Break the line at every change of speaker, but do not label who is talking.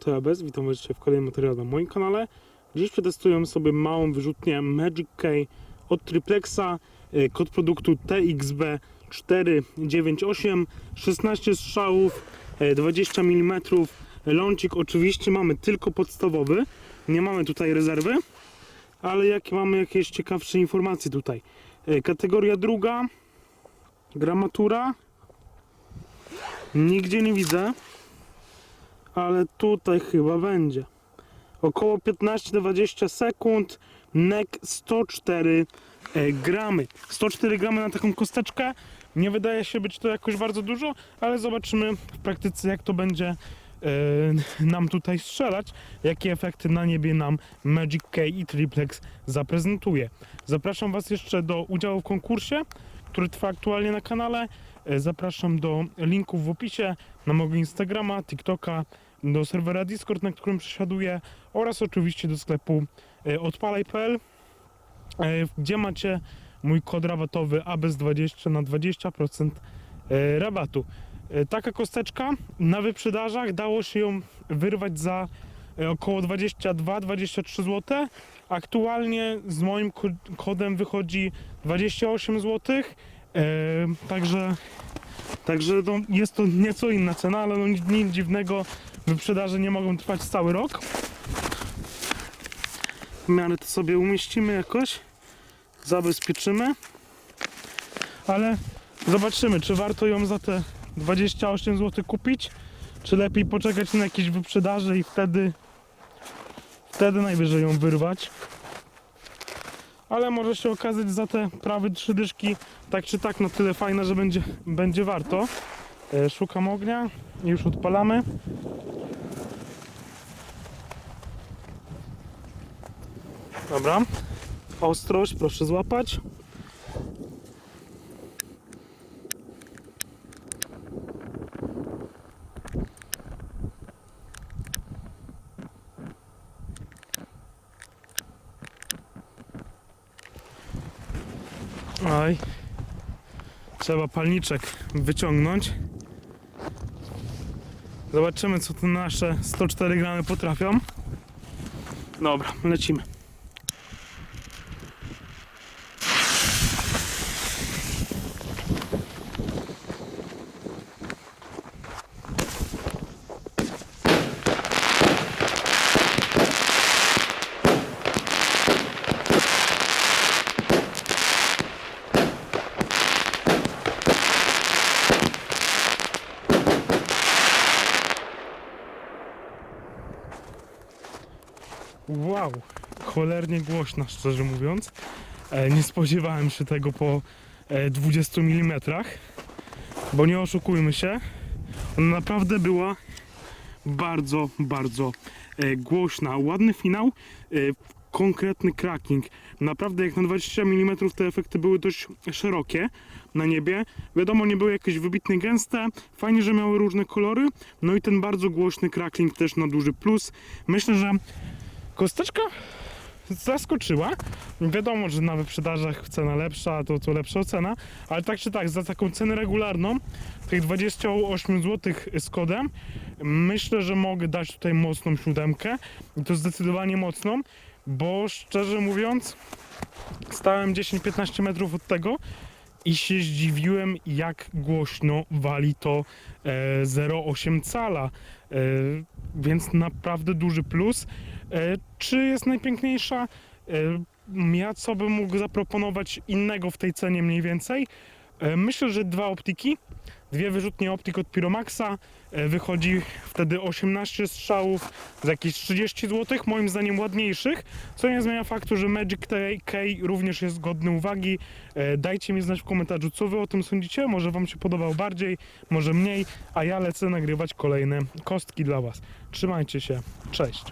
To bez, witam was w kolejnym materiale na moim kanale. Dziś przetestujemy sobie małą wyrzutnię Magic Key od Triplexa. E, Kod produktu TXB498, 16 strzałów, e, 20 mm. Lącik oczywiście mamy tylko podstawowy, nie mamy tutaj rezerwy, ale jakie mamy jakieś ciekawsze informacje tutaj. E, Kategoria druga, gramatura, nigdzie nie widzę ale tutaj chyba będzie. Około 15-20 sekund, NEC 104 e, gramy. 104 gramy na taką kosteczkę. Nie wydaje się być to jakoś bardzo dużo, ale zobaczymy w praktyce jak to będzie e, nam tutaj strzelać, jakie efekty na niebie nam Magic K i Triplex zaprezentuje. Zapraszam Was jeszcze do udziału w konkursie, który trwa aktualnie na kanale. E, Zapraszam do linków w opisie na mojego Instagrama, TikToka, do serwera Discord, na którym przesiaduję oraz oczywiście do sklepu e, odpalaj.pl, e, gdzie macie mój kod rabatowy ABS20 na 20% e, rabatu. Taka kosteczka na wyprzedażach dało się ją wyrwać za około 22-23 zł. Aktualnie z moim ko- kodem wychodzi 28 zł. E, także także no, jest to nieco inna cena, ale no, nic, nic dziwnego. Wyprzedaże nie mogą trwać cały rok. W miarę to sobie umieścimy jakoś. Zabezpieczymy. Ale zobaczymy, czy warto ją za te 28 zł kupić, czy lepiej poczekać na jakieś wyprzedaże i wtedy wtedy najwyżej ją wyrwać. Ale może się okazać za te prawie trzy dyszki tak czy tak na tyle fajne, że będzie, będzie warto. E, Szukam ognia i już odpalamy. Dobra. Ostrość, proszę złapać. Oj. Trzeba palniczek wyciągnąć. Zobaczymy, co te nasze 104 gramy potrafią. Dobra, lecimy. Wow, cholernie głośna, szczerze mówiąc. E, nie spodziewałem się tego po e, 20 mm, bo nie oszukujmy się, ona naprawdę była bardzo, bardzo e, głośna. Ładny finał, e, konkretny cracking. Naprawdę jak na 20 mm te efekty były dość szerokie na niebie. Wiadomo, nie były jakieś wybitnie gęste. Fajnie, że miały różne kolory. No i ten bardzo głośny cracking też na duży plus. Myślę, że Kosteczka zaskoczyła. Wiadomo, że na wyprzedażach cena lepsza, to, to lepsza cena, ale tak czy tak, za taką cenę regularną, tych 28 zł z kodem, myślę, że mogę dać tutaj mocną siódemkę i to zdecydowanie mocną, bo szczerze mówiąc, stałem 10-15 metrów od tego i się zdziwiłem, jak głośno wali to e, 0,8 cala. E, więc naprawdę duży plus. E, czy jest najpiękniejsza? E, ja co bym mógł zaproponować innego w tej cenie mniej więcej? E, myślę, że dwa optiki. Dwie wyrzutnie optik od Piromaxa. Wychodzi wtedy 18 strzałów za jakieś 30 zł. Moim zdaniem ładniejszych. Co nie zmienia faktu, że Magic K również jest godny uwagi. Dajcie mi znać w komentarzu, co wy o tym sądzicie. Może wam się podobał bardziej, może mniej. A ja lecę nagrywać kolejne kostki dla was. Trzymajcie się. Cześć.